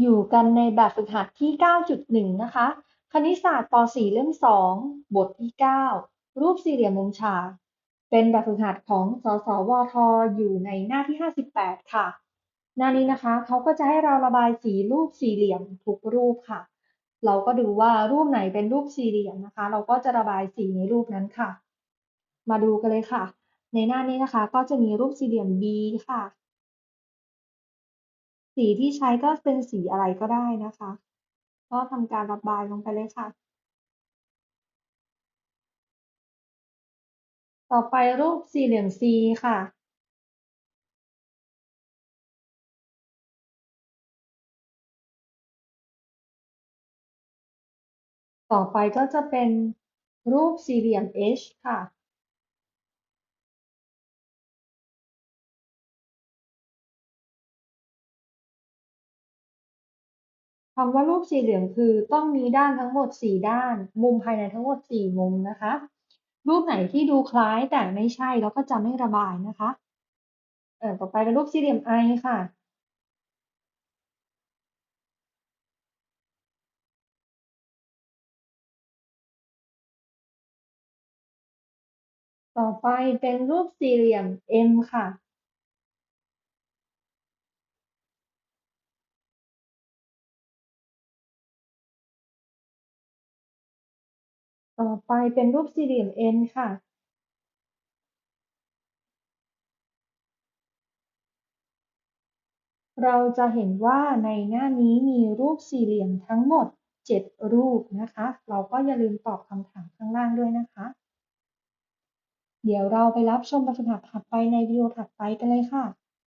อยู่กันในแบบฝึกหัดที่ 9.1 นะคะ คณิตศาสตร์ป .4 เล่ม 2 บทที่ 9 รูปสี่เหลี่ยมมุมฉาก เป็นแบบฝึกหัดของ สสวท อยู่ในหน้าที่ 58 ค่ะ หน้านี้นะคะเขาก็จะให้เราระบายสีรูปสี่เหลี่ยมทุกรูปค่ะ เราก็ดูว่ารูปไหนเป็นรูปสี่เหลี่ยมนะคะ เราก็จะระบายสีในรูปนั้นค่ะ มาดูกันเลยค่ะ ในหน้านี้นะคะ ก็จะมีรูปสี่เหลี่ยม B ค่ะ สีที่ใช้ก็เป็นสีอะไรก็ได้นะคะ ก็ทำการระบายลงไปเลยค่ะ ต่อไปรูปสี่เหลี่ยม C ค่ะ ต่อไปก็จะเป็นรูปสี่เหลี่ยม H ค่ะ คำว่ารูปสี่เหลี่ยมคือต้องมีด้านทั้งหมด 4 ด้าน มุมภายในทั้งหมด 4 มุมนะคะ รูปไหนที่ดูคล้ายแต่ไม่ใช่เราก็จะไม่ระบายนะคะเอ่อต่อไปเป็นรูปสี่เหลี่ยม I ค่ะ ต่อไปเป็นรูปสี่เหลี่ยม M ค่ะ ต่อไปเป็นรูปสี่เหลี่ยม N ค่ะ เราจะเห็นว่าในหน้านี้มีรูปสี่เหลี่ยมทั้งหมด 7 รูปนะคะ เราก็อย่าลืมตอบคำถามข้างล่างด้วยนะคะ เดี๋ยวเราไปรับชมบบฝึกหัดถัดไปในวิดีโอถัดไปกันเลยค่ะ